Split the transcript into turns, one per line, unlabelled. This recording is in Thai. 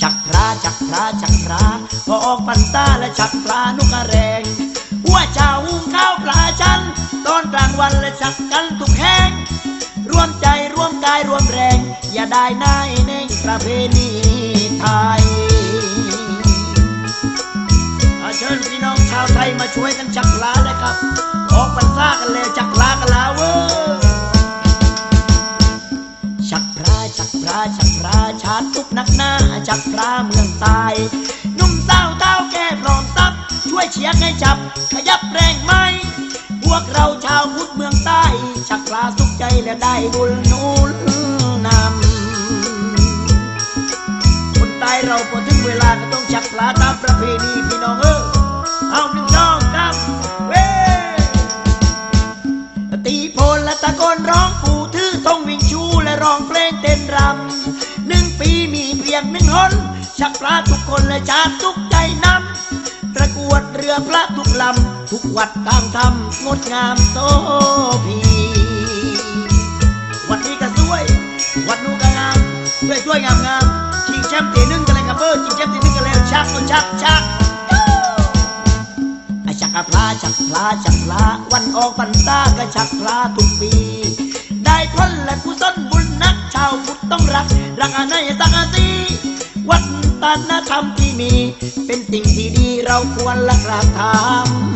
ชักพระชักพระชักพระพอออกพรรษาและชักพระนุกกระแรงหัวเจ้าหุงข้าวปลาชัน ตอนกลางวันและชักกันทุกแห่งรวมใจรวมกายรวมแรง อย่าได้นายในประเพณีไทยอาเชิญพี่น้องชาวไทยมาช่วยกันชักลาเลยครับ ระชักระชักพระชาติทุกนักหน้าชักระเมืองใตายหนุ่มสาวเท้าแก่พร้อมทรัพย์ช่วยเชียร์ให้จับ ขยับแรงไหมพวกเราชาวพุทธเมืองใต้ ชักลาสุขใจและได้บุญนูนนำคนใต้เราพอถึงเวลาก็ต้องชักลาตามประเพณีพี่น้องเออเอาหนึ่งสองสามเว้ตีโพลและตะโกนร้อง รำหนึ่งปีมีเพียงหนึ่งหนชักปลาทุกคนและชาติทุกใจนำประกวดเรือพระทุกลำ ทุกวัดต่างทำงดงามโตพีวัดนี้ก็สวย วัดนู้นก็งามสวยสวยงามงามชิงแชมป์ตีหนึ่งกันเลยครับเบอร์ชิงแชมป์ตีหนึ่งกันเลยชักก็ชักชักไอชักกะพลาชักพลาชักพลาวันออกพรรษาก็ชักพลาทุกปี รักรักอนัยสังกะสีวัฒนธรรมที่มี เป็นสิ่งที่ดีเราควรละกราบทำ